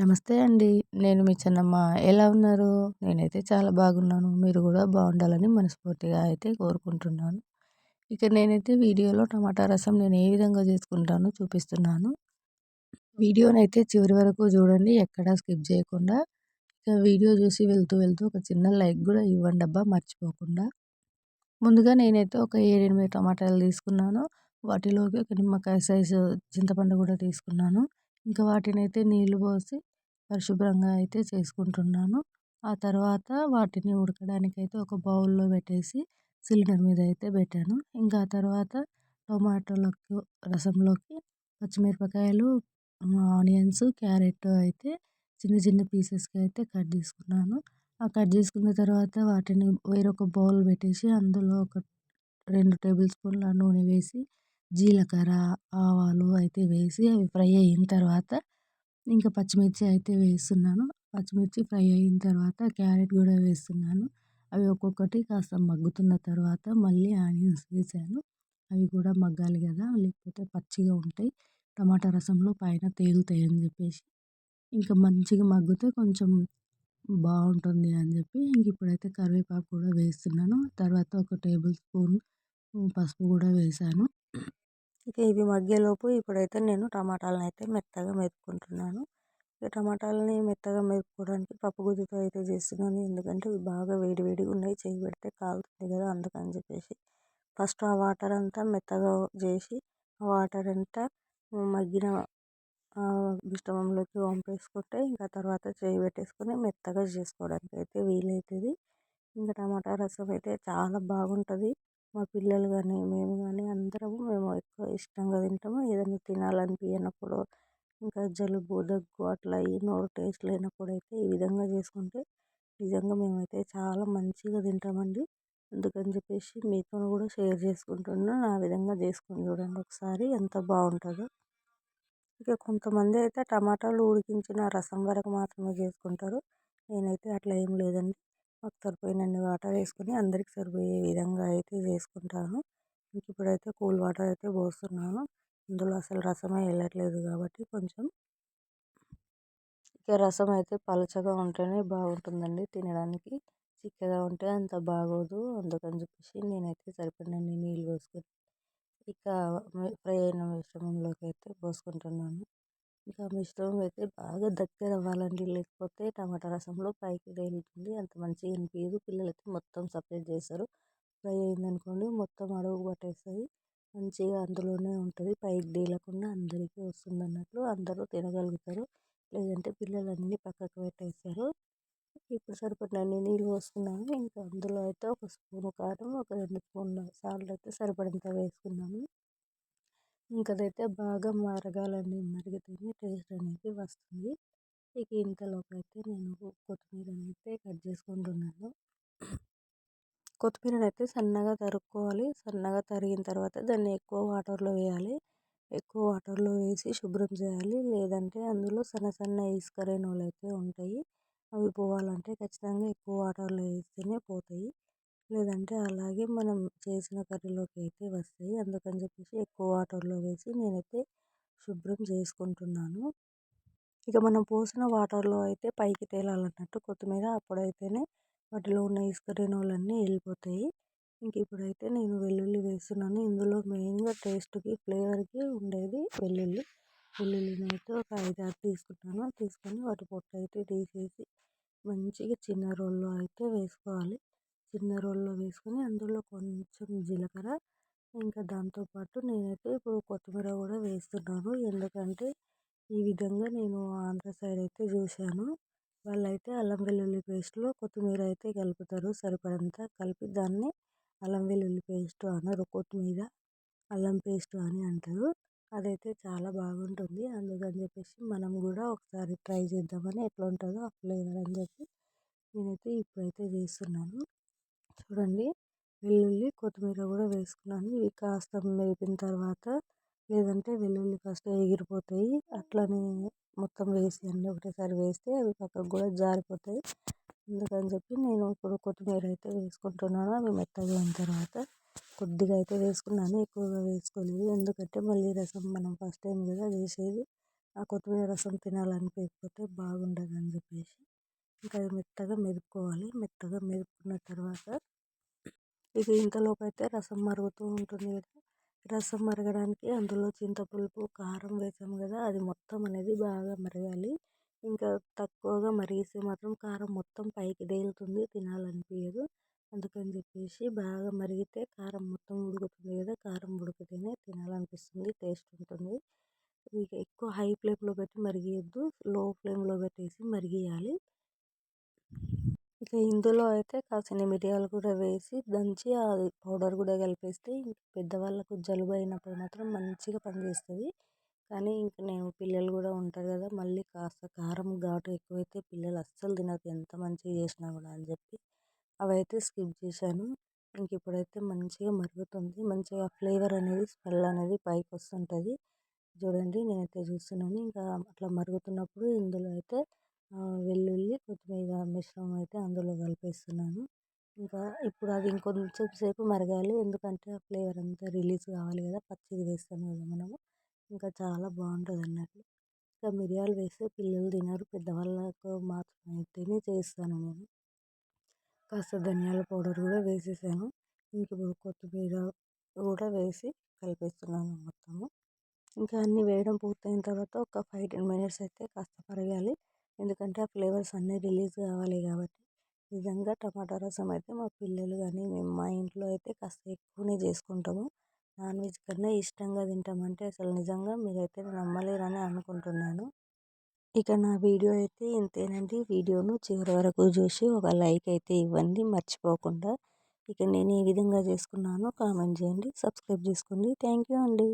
నమస్తే అండి. నేను మీ చిన్నమ్మ. ఎలా ఉన్నారు? నేనైతే చాలా బాగున్నాను. మీరు కూడా బాగుండాలని మనస్ఫూర్తిగా అయితే కోరుకుంటున్నాను. ఇక నేనైతే వీడియోలో టమాటా రసం నేను ఏ విధంగా చేసుకుంటానో చూపిస్తున్నాను. వీడియోనైతే చివరి వరకు చూడండి. ఎక్కడా స్కిప్ చేయకుండా. ఇక వీడియో చూసి వెళ్తూ వెళ్తూ ఒక చిన్న లైక్ కూడా ఇవ్వండి అబ్బా మర్చిపోకుండా. ముందుగా నేనైతే ఒక ఏడెనిమిది టమాటాలు తీసుకున్నాను. వాటిలోకి ఒక నిమ్మకాయ సైజు చింతపండు కూడా తీసుకున్నాను. ఇంకా వాటిని అయితే నీళ్ళు పోసి పరిశుభ్రంగా అయితే చేసుకుంటున్నాను. ఆ తర్వాత వాటిని ఉడకడానికి అయితే ఒక బౌల్లో పెట్టేసి సిలిండర్ మీద అయితే పెట్టాను. ఇంకా ఆ తర్వాత టొమాటోలకు రసంలోకి పచ్చిమిరపకాయలు ఆనియన్స్ క్యారెట్ అయితే చిన్న చిన్న పీసెస్కి అయితే కట్ చేసుకున్నాను. ఆ కట్ చేసుకున్న తర్వాత వాటిని వేరొక బౌల్ పెట్టేసి అందులో ఒక రెండు టేబుల్ స్పూన్ల నూనె వేసి జీలకర్ర ఆవాలు అయితే వేసి అవి ఫ్రై అయిన తర్వాత ఇంకా పచ్చిమిర్చి అయితే వేస్తున్నాను. పచ్చిమిర్చి ఫ్రై అయిన తర్వాత క్యారెట్ కూడా వేస్తున్నాను. అవి ఒక్కొక్కటి కాస్త మగ్గుతున్న తర్వాత మళ్ళీ ఆనియన్స్ వేసాను. అవి కూడా మగ్గాలి కదా లేకపోతే పచ్చిగా ఉంటాయి. టమాటా రసంలో పైన తేలుతాయి అని చెప్పేసి. ఇంకా మంచిగా మగ్గితే కొంచెం బాగుంటుంది అని చెప్పి ఇంక ఇప్పుడైతే కరివేపాకు కూడా వేస్తున్నాను. తర్వాత ఒక టేబుల్ స్పూన్ పసుపు కూడా వేసాను. ఇక ఇవి మగ్గేలోపు ఇప్పుడైతే నేను టమాటాలను అయితే మెత్తగా మెదుపుకుంటున్నాను. ఇక టమాటాలని మెత్తగా మెదుపుకోవడానికి పప్పు గుత్తితో అయితే చేస్తున్నాను. ఎందుకంటే ఇవి బాగా వేడివేడిగా ఉన్నాయి. చేయి పెడితే కాలుతుంది కదా అందుకని చెప్పేసి. ఫస్ట్ ఆ వాటర్ అంతా మెత్తగా చేసి ఆ వాటర్ అంతా మగ్గిన మిశ్రమంలోకి వంపేసుకుంటే ఇంకా తర్వాత చేయి పెట్టేసుకొని మెత్తగా చేసుకోవడానికి అయితే వీలవుతుంది ఇంకా టమాటా రసం అయితే చాలా బాగుంటుంది. మా పిల్లలు కానీ మేము కానీ అందరము మేము ఎక్కువ ఇష్టంగా తింటాము. ఏదైనా తినాలనిపించినప్పుడు ఇంకా జలుబు దగ్గు అట్లా ఈ నోరు టేస్ట్ లేనప్పుడు అయితే ఈ విధంగా చేసుకుంటే నిజంగా మేమైతే చాలా మంచిగా తింటామండి. అందుకని చెప్పేసి మీతో కూడా షేర్ చేసుకుంటున్నాను ఆ విధంగా చేసుకుని చూడండి ఒకసారి ఎంత బాగుంటుందో. ఇక కొంతమంది అయితే టమాటాలు ఉడికించిన రసం వరకు మాత్రమే చేసుకుంటారు. నేనైతే అట్లా ఏం లేదండి. మాకు సరిపోయినన్ని వాటర్ వేసుకొని అందరికి సరిపోయే విధంగా అయితే చేసుకుంటాను. ఇంక ఇప్పుడైతే కూల్ వాటర్ అయితే పోస్తున్నాను. ఇందులో అసలు రసమే వెళ్ళట్లేదు కాబట్టి కొంచెం ఇక రసం అయితే పలచగా ఉంటేనే బాగుంటుందండి తినడానికి. చిక్కగా ఉంటే అంత బాగోదు. అందుకని చెప్పేసి నేనైతే సరిపడినన్ని నీళ్ళు పోసుకొని ఇక ఫ్రై అయిన మిశ్రమంలోకి అయితే పోసుకుంటున్నాను. ఇంకా మిశ్రమం అయితే బాగా దగ్గర అవ్వాలండి. లేకపోతే టమాటా రసంలో పైకి తేలుతుంది అంత మంచిగా అనిపించదు పిల్లలైతే మొత్తం సపరేట్ చేస్తారు. ఫ్రై అయిందనుకోండి మొత్తం అడుగు పట్టేస్తుంది. మంచిగా అందులోనే ఉంటుంది. పైకి తేలకుండా అందరికీ వస్తుంది అన్నట్లు అందరూ తినగలుగుతారు. లేదంటే పిల్లలన్నీ పక్కకు పెట్టేస్తారు. ఇప్పుడు సరిపడినన్ని నీళ్ళు పోసుకున్నాము. ఇంకా అందులో అయితే ఒక స్పూన్ కారం ఒక రెండు స్పూన్ల సాల్ట్ అయితే సరిపడంత వేసుకున్నాము. ఇంకా అదైతే బాగా మరగాలండి. మరిగితేనే టేస్ట్ అనేది వస్తుంది. ఇక ఇంతలోపు అయితే నేను కొత్తిమీరని అయితే కట్ చేసుకుంటున్నాను. కొత్తిమీరని అయితే సన్నగా తరుక్కోవాలి. సన్నగా తరిగిన తర్వాత దాన్ని ఎక్కువ వాటర్లో వేయాలి. ఎక్కువ వాటర్లో వేసి శుభ్రం చేయాలి. లేదంటే అందులో సన్న సన్న ఇసుక రేణువులు అయితే ఉంటాయి. అవి పోవాలంటే ఖచ్చితంగా ఎక్కువ వాటర్లో వేస్తేనే పోతాయి. లేదంటే అలాగే మనం చేసిన కర్రీలోకి అయితే వస్తాయి. అందుకని చెప్పేసి ఎక్కువ వాటర్లో వేసి నేనైతే శుభ్రం చేసుకుంటున్నాను. ఇక మనం పోసిన వాటర్లో అయితే పైకి తేలాలన్నట్టు కొత్తిమీర అప్పుడైతేనే వాటిలో ఉన్న ఇసుక రేణువులన్నీ వెళ్ళిపోతాయి. ఇంక ఇప్పుడైతే నేను వెల్లుల్లి వేస్తున్నాను. ఇందులో మెయిన్గా టేస్ట్కి ఫ్లేవర్కి ఉండేది వెల్లుల్లి. వెల్లుల్లిని అయితే ఒక ఐదు ఆరు తీసుకుంటాను. తీసుకొని వాటి పొట్టు అయితే తీసేసి మంచిగా చిన్న రోల్లో అయితే వేసుకోవాలి. చిన్న రోల్లో వేసుకొని అందులో కొంచెం జీలకర్ర ఇంకా దాంతోపాటు నేనైతే ఇప్పుడు కొత్తిమీర కూడా వేస్తున్నాను. ఎందుకంటే ఈ విధంగా నేను ఆంధ్ర సైడ్ అయితే చూశాను. వాళ్ళైతే అల్లం వెల్లుల్లి పేస్ట్లో కొత్తిమీర అయితే కలుపుతారు. సరిపడంత కలిపి దాన్ని అల్లం వెల్లుల్లి పేస్ట్ అన్నారు కొత్తిమీర అల్లం పేస్ట్ అని అంటారు. అదైతే చాలా బాగుంటుంది. అందుకని చెప్పేసి మనం కూడా ఒకసారి ట్రై చేద్దామని ఎట్లా ఉంటుందో ఆ ఫ్లేవర్ అని చెప్పి నేనైతే ఇప్పుడైతే చేస్తున్నాను. చూడండి. వెల్లుల్లి కొత్తిమీర కూడా వేసుకున్నాను. ఇవి కాస్త మెరిపిన తర్వాత లేదంటే వెల్లుల్లి ఫస్ట్ ఎగిరిపోతాయి. అట్లనే మొత్తం వేసి అన్నీ ఒకటేసారి వేస్తే అవి పక్కకు కూడా జారిపోతాయి. అందుకని చెప్పి నేను ఇప్పుడు కొత్తిమీర అయితే వేసుకుంటున్నాను. అవి మెత్తగా అయిన తర్వాత కొద్దిగా అయితే వేసుకున్నాను. ఎక్కువగా వేసుకోలేదు. ఎందుకంటే మళ్ళీ రసం మనం ఫస్ట్ టైం కదా చేసేది. ఆ కొత్తిమీర రసం తినాలనిపించకపోతే బాగుండదని చెప్పేసి ఇంకా అది మెత్తగా మెదుపుకోవాలి. మెత్తగా మెదుపుకున్న తర్వాత ఇక ఇంతలోపు అయితే రసం మరుగుతూ ఉంటుంది కదా. రసం మరగడానికి అందులో చింతపులుపు కారం వేసాము కదా. అది మొత్తం అనేది బాగా మరగాలి. ఇంకా తక్కువగా మరిగిస్తే మాత్రం కారం మొత్తం పైకి తేలుతుంది. తినాలనిపించదు అందుకని చెప్పేసి బాగా మరిగితే కారం మొత్తం ఉడుకుతుంది కదా. కారం ఉడికితేనే తినాలనిపిస్తుంది. టేస్ట్ ఉంటుంది. ఇక ఎక్కువ హై ఫ్లేమ్లో పెట్టి మరిగియద్దు. లో ఫ్లేమ్లో పెట్టేసి మరిగియాలి. ఇక ఇందులో అయితే కాసిన మిరియాలు కూడా వేసి దంచి ఆ పౌడర్ కూడా కలిపేస్తే పెద్దవాళ్ళకు జలుబు అయినప్పుడు మాత్రం మంచిగా పనిచేస్తుంది. కానీ ఇంక నేను పిల్లలు కూడా ఉంటారు కదా మళ్ళీ కాస్త కారం ఘాటు ఎక్కువైతే పిల్లలు అస్సలు తినదు ఎంత మంచిగా చేసినా కూడా అని చెప్పి అవైతే స్కిప్ చేశాను. ఇంక ఇప్పుడైతే మంచిగా మరుగుతుంది మంచిగా ఫ్లేవర్ అనేది స్మెల్ అనేది పైకి వస్తుంటుంది. చూడండి నేనైతే చూస్తున్నాను ఇంకా అట్లా మరుగుతున్నప్పుడు ఇందులో అయితే వెల్లుల్లి కొత్తిమీర మిశ్రమం అయితే అందులో కలిపేస్తున్నాను. ఇంకా ఇప్పుడు అది ఇంకొంచెం సేపు మరగాలి. ఎందుకంటే ఆ ఫ్లేవర్ అంతా రిలీజ్ కావాలి కదా పచ్చిది వేస్తాము కదా మనము. ఇంకా చాలా బాగుంటుంది అన్నట్టు. ఇంకా మిరియాలు వేస్తే పిల్లలు తినరు పెద్దవాళ్ళకు మాత్రం అయితేనే చేస్తాను నేను. కాస్త ధనియాల పౌడర్ కూడా వేసేసాను. ఇంక కొత్తిమీర కూడా వేసి కలిపేస్తున్నాను మొత్తము. ఇంకా అన్నీ వేయడం పూర్తయిన తర్వాత ఒక ఫైవ్ టెన్ మినిట్స్ అయితే కాస్త మరగాలి. ఎందుకంటే ఆ ఫ్లేవర్స్ అన్నీ రిలీజ్ కావాలి కాబట్టి. నిజంగా టమాటా రసం అయితే మా పిల్లలు కానీ మేము మా ఇంట్లో అయితే కాస్త ఎక్కువనే చేసుకుంటాము. నాన్ వెజ్ కన్నా ఇష్టంగా తింటామంటే అసలు నిజంగా మీరైతే నమ్మలేరని అనుకుంటున్నాను. ఇక నా వీడియో అయితే ఇంతేనండి. వీడియోను చివరి వరకు చూసి ఒక లైక్ అయితే ఇవ్వండి. మర్చిపోకుండా ఇక నేను ఏ విధంగా చేసుకున్నానో కామెంట్ చేయండి. సబ్స్క్రైబ్ చేసుకోండి. థ్యాంక్ యూ అండి.